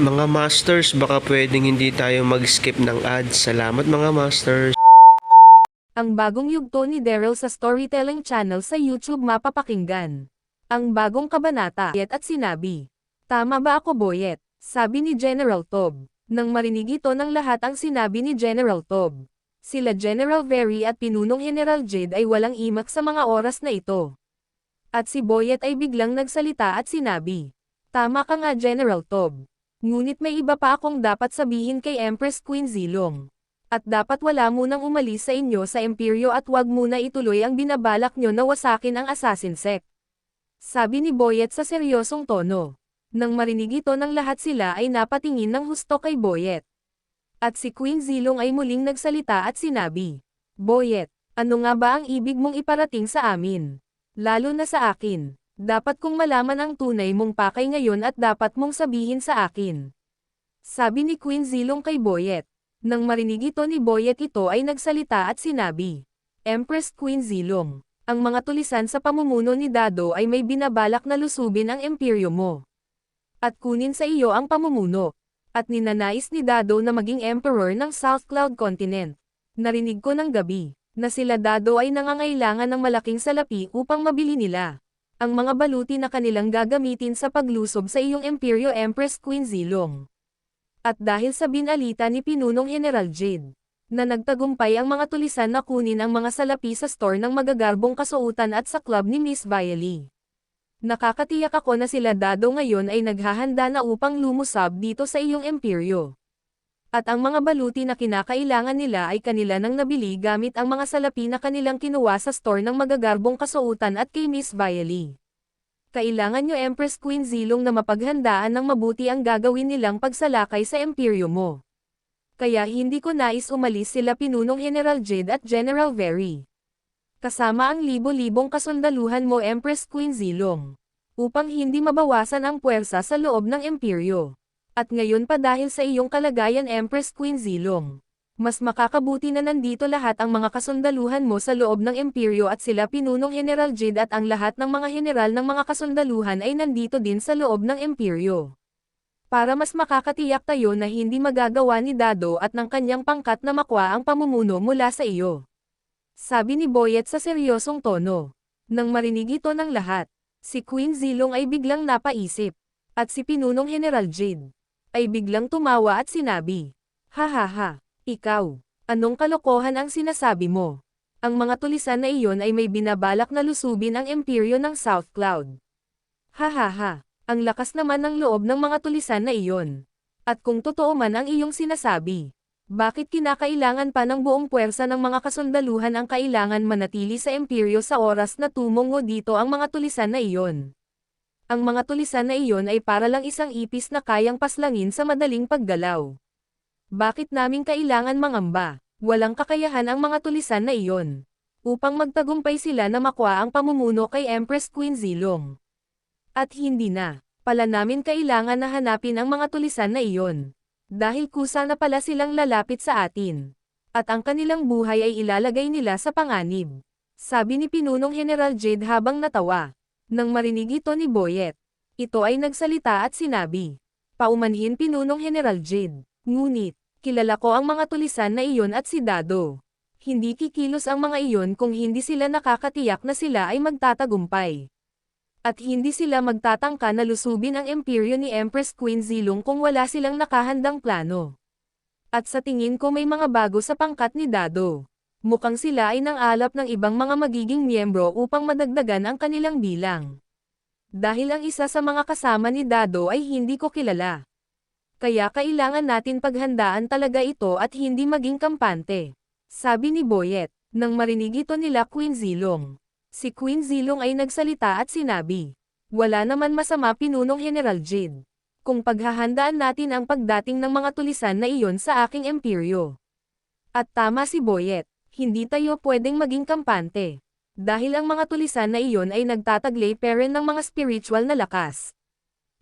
Mga Masters, baka pwedeng hindi tayo mag-skip ng ads. Salamat mga Masters. Ang bagong yugto ni Daryl sa Storytelling Channel sa YouTube mapapakinggan. Ang bagong kabanata, Boyet at sinabi. Tama ba ako Boyet? Sabi ni General Tob. Nang marinig ito ng lahat ang sinabi ni General Tob. Sila General Very at pinunong General Jade ay walang imak sa mga oras na ito. At si Boyet ay biglang nagsalita at sinabi. Tama ka nga General Tob. Ngunit may iba pa akong dapat sabihin kay Empress Queen Zilong. At dapat wala munang umalis sa inyo sa Imperyo at wag muna ituloy ang binabalak nyo na wasakin ang Assassin Sect. Sabi ni Boyet sa seryosong tono. Nang marinig ito ng lahat sila ay napatingin ng husto kay Boyet. At si Queen Zilong ay muling nagsalita at sinabi, Boyet, ano nga ba ang ibig mong iparating sa amin? Lalo na sa akin. Dapat kong malaman ang tunay mong pakay ngayon at dapat mong sabihin sa akin. Sabi ni Queen Zilong kay Boyet. Nang marinig ito ni Boyet ito ay nagsalita at sinabi, Empress Queen Zilong, ang mga tulisan sa pamumuno ni Dado ay may binabalak na lusubin ang imperyo mo. At kunin sa iyo ang pamumuno. At ninanais ni Dado na maging emperor ng South Cloud Continent. Narinig ko ng gabi, na sila Dado ay nangangailangan ng malaking salapi upang mabili nila. Ang mga baluti na kanilang gagamitin sa paglusob sa iyong imperyo Empress Queen Zilong. At dahil sa binalita ni Pinunong General Jade, na nagtagumpay ang mga tulisan na kunin ang mga salapi sa store ng magagarbong kasuutan at sa club ni Miss Viley. Nakakatiyak ako na sila Dado ngayon ay naghahanda na upang lumusab dito sa iyong imperyo. At ang mga baluti na kinakailangan nila ay kanila nang nabili gamit ang mga salapi na kanilang kinuha sa store ng magagarbong kasuutan at kay Miss Viley. Kailangan nyo Empress Queen Zilong na mapaghandaan ng mabuti ang gagawin nilang pagsalakay sa imperyo mo. Kaya hindi ko nais umalis sila Pinunong General Jade at General Very. Kasama ang libo-libong kasundaluhan mo Empress Queen Zilong. Upang hindi mabawasan ang puwersa sa loob ng imperyo. At ngayon pa dahil sa iyong kalagayan Empress Queen Zilong. Mas makakabuti na nandito lahat ang mga kasundaluhan mo sa loob ng imperyo at sila Pinunong General Jade at ang lahat ng mga general ng mga kasundaluhan ay nandito din sa loob ng imperyo. Para mas makakatiyak tayo na hindi magagawa ni Dado at ng kanyang pangkat na makwa ang pamumuno mula sa iyo. Sabi ni Boyet sa seryosong tono. Nang marinig ito ng lahat, si Queen Zilong ay biglang napaisip. At si Pinunong General Jade ay biglang tumawa at sinabi, Ha ha ha. Ikaw, anong kalokohan ang sinasabi mo? Ang mga tulisan na iyon ay may binabalak na lusubin ang imperyo ng South Cloud. Ha ha ha, ang lakas naman ng loob ng mga tulisan na iyon. At kung totoo man ang iyong sinasabi, bakit kinakailangan pa ng buong puwersa ng mga kasundaluhan ang kailangan manatili sa imperyo sa oras na tumongo dito ang mga tulisan na iyon? Ang mga tulisan na iyon ay para lang isang ipis na kayang paslangin sa madaling paggalaw. Bakit namin kailangan mangamba? Walang kakayahan ang mga tulisan na iyon. Upang magtagumpay sila na makwa ang pamumuno kay Empress Queen Zilong. At hindi na, pala namin kailangan na hanapin ang mga tulisan na iyon. Dahil kusa na pala silang lalapit sa atin. At ang kanilang buhay ay ilalagay nila sa panganib. Sabi ni Pinunong General Jade habang natawa. Nang marinig ito ni Boyet. Ito ay nagsalita at sinabi. Paumanhin Pinunong General Jade. Ngunit, kilala ko ang mga tulisan na iyon at si Dado. Hindi kikilos ang mga iyon kung hindi sila nakakatiyak na sila ay magtatagumpay. At hindi sila magtatangka na lusubin ang imperyo ni Empress Queen Zilong kung wala silang nakahandang plano. At sa tingin ko may mga bago sa pangkat ni Dado. Mukhang sila ay nang alap ng ibang mga magiging miyembro upang madagdagan ang kanilang bilang. Dahil ang isa sa mga kasama ni Dado ay hindi ko kilala. Kaya kailangan natin paghandaan talaga ito at hindi maging kampante. Sabi ni Boyet, nang marinig ito nila Queen Zilong. Si Queen Zilong ay nagsalita at sinabi, Wala naman masama pinunong General Jade. Kung paghahandaan natin ang pagdating ng mga tulisan na iyon sa aking imperyo. At tama si Boyet, hindi tayo pwedeng maging kampante. Dahil ang mga tulisan na iyon ay nagtataglay peren ng mga spiritual na lakas.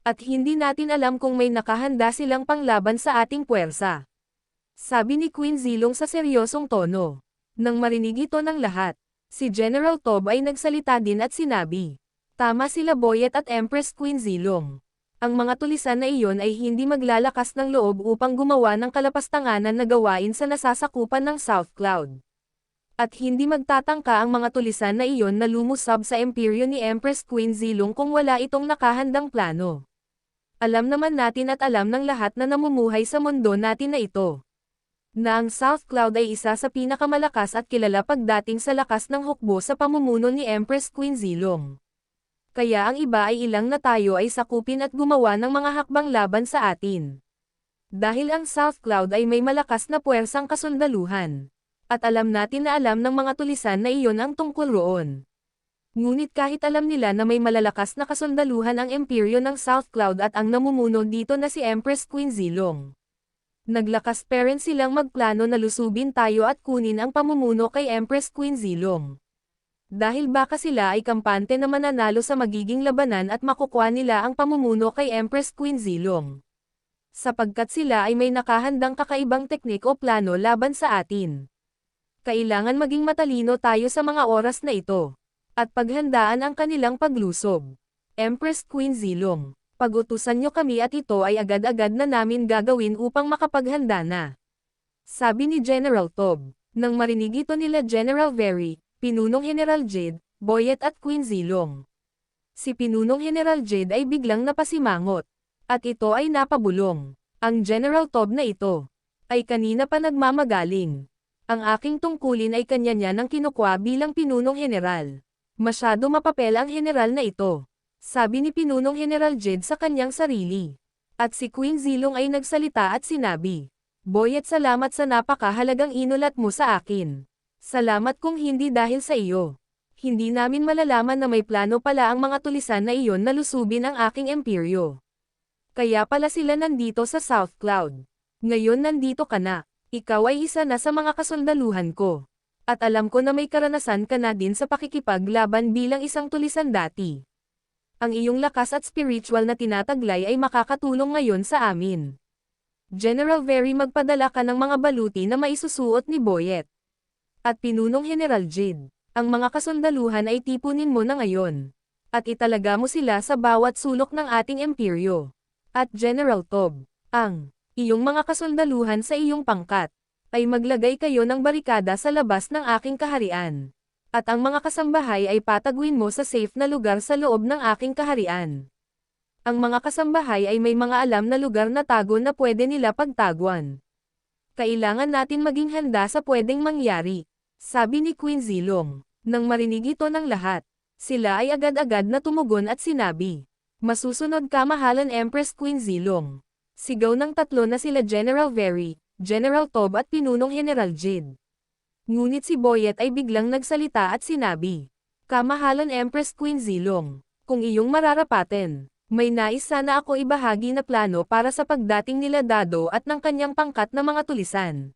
At hindi natin alam kung may nakahanda silang panglaban sa ating puwersa. Sabi ni Queen Zilong sa seryosong tono. Nang marinig ito ng lahat, si General Tob ay nagsalita din at sinabi, Tama sila Boyet at Empress Queen Zilong. Ang mga tulisan na iyon ay hindi maglalakas ng loob upang gumawa ng kalapastanganan na gawain sa nasasakupan ng South Cloud. At hindi magtatangka ang mga tulisan na iyon na lumusab sa imperyo ni Empress Queen Zilong kung wala itong nakahandang plano. Alam naman natin at alam ng lahat na namumuhay sa mundo natin na ito na ang South Cloud ay isa sa pinakamalakas at kilala pagdating sa lakas ng hukbo sa pamumuno ni Empress Queen Zilong. Kaya ang iba ay ilang na tayo ay sakupin at gumawa ng mga hakbang laban sa atin. Dahil ang South Cloud ay may malakas na puwersang kasundaluhan. At alam natin na alam ng mga tulisan na iyon ang tungkol roon. Ngunit kahit alam nila na may malalakas na kasundaluhan ang imperyo ng South Cloud at ang namumuno dito na si Empress Queen Zilong. Naglakas pa rin silang magplano na lusubin tayo at kunin ang pamumuno kay Empress Queen Zilong. Dahil baka sila ay kampante na mananalo sa magiging labanan at makukuha nila ang pamumuno kay Empress Queen Zilong. Sapagkat sila ay may nakahandang kakaibang teknik o plano laban sa atin. Kailangan maging matalino tayo sa mga oras na ito. At paghandaan ang kanilang paglusob. Empress Queen Zilong pag-utusan nyo kami at ito ay agad-agad na namin gagawin upang makapaghanda na. Sabi ni General Tob. Nang marinig ito nila General Very, Pinunong General Jade, Boyet at Queen Zilong. Si Pinunong General Jade ay biglang napasimangot. At ito ay napabulong. Ang General Tob na ito ay kanina pa nagmamagaling. Ang aking tungkulin ay kanya niya ng kinukwa bilang Pinunong General. Masyado mapapel ang general na ito. Sabi ni Pinunong General Jed sa kanyang sarili. At si Queen Zilong ay nagsalita at sinabi, Boyet salamat sa napakahalagang inulat mo sa akin. Salamat kung hindi dahil sa iyo. Hindi namin malalaman na may plano pala ang mga tulisan na iyon na lusubin ang aking imperyo. Kaya pala sila nandito sa South Cloud. Ngayon nandito ka na. Ikaw ay isa na sa mga kasundaluhan ko. At alam ko na may karanasan ka na din sa pakikipaglaban bilang isang tulisan dati ang iyong lakas at spiritual na tinataglay ay makakatulong ngayon sa amin. General Very magpadala ka ng mga baluti na maisusuot ni Boyet. At pinunong General Jade, ang mga kasundaluhan ay tipunin mo na ngayon. At italaga mo sila sa bawat sulok ng ating imperyo. At General Tob, ang iyong mga kasundaluhan sa iyong pangkat, ay maglagay kayo ng barikada sa labas ng aking kaharian at ang mga kasambahay ay patagwin mo sa safe na lugar sa loob ng aking kaharian. Ang mga kasambahay ay may mga alam na lugar na tago na pwede nila pagtaguan. Kailangan natin maging handa sa pwedeng mangyari, sabi ni Queen Zilong. Nang marinig ito ng lahat, sila ay agad-agad na tumugon at sinabi, Masusunod ka mahalan Empress Queen Zilong. Sigaw ng tatlo na sila General Very, General Tob at Pinunong General Jade. Ngunit si Boyet ay biglang nagsalita at sinabi, Kamahalan Empress Queen Zilong, kung iyong mararapatin, may nais sana ako ibahagi na plano para sa pagdating nila Dado at ng kanyang pangkat na mga tulisan.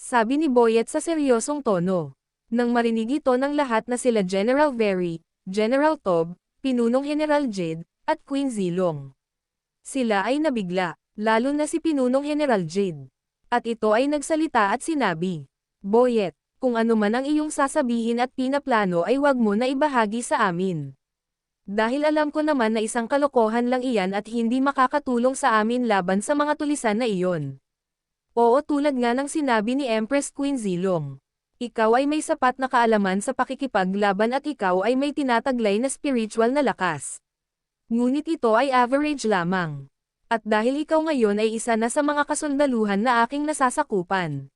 Sabi ni Boyet sa seryosong tono. Nang marinig ito ng lahat na sila General Very, General Tob, Pinunong General Jade, at Queen Zilong. Sila ay nabigla, lalo na si Pinunong General Jade. At ito ay nagsalita at sinabi, Boyet, kung ano man ang iyong sasabihin at pinaplano ay wag mo na ibahagi sa amin. Dahil alam ko naman na isang kalokohan lang iyan at hindi makakatulong sa amin laban sa mga tulisan na iyon. Oo tulad nga ng sinabi ni Empress Queen Zilong. Ikaw ay may sapat na kaalaman sa pakikipaglaban at ikaw ay may tinataglay na spiritual na lakas. Ngunit ito ay average lamang. At dahil ikaw ngayon ay isa na sa mga kasundaluhan na aking nasasakupan.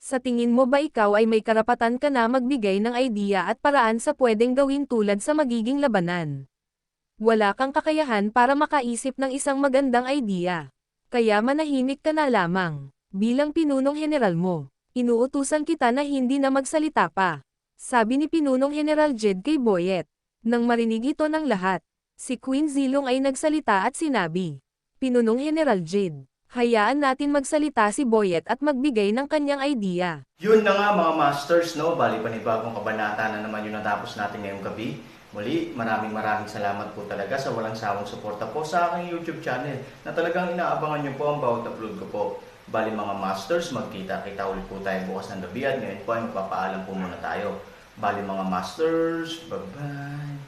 Sa tingin mo ba ikaw ay may karapatan ka na magbigay ng idea at paraan sa pwedeng gawin tulad sa magiging labanan? Wala kang kakayahan para makaisip ng isang magandang idea. Kaya manahimik ka na lamang. Bilang pinunong general mo, inuutusan kita na hindi na magsalita pa. Sabi ni Pinunong General Jed kay Boyet. Nang marinig ito ng lahat, si Queen Zilong ay nagsalita at sinabi, Pinunong General Jed, hayaan natin magsalita si Boyet at magbigay ng kanyang idea. Yun na nga mga masters, no? Bali panibagong kabanata na naman yung natapos natin ngayong gabi. Muli, maraming maraming salamat po talaga sa walang sawang suporta po sa aking YouTube channel na talagang inaabangan nyo po ang bawat upload ko po. Bali mga masters, magkita-kita ulit po tayo bukas ng gabi at ngayon po ay magpapaalam po muna tayo. Bali mga masters, bye-bye!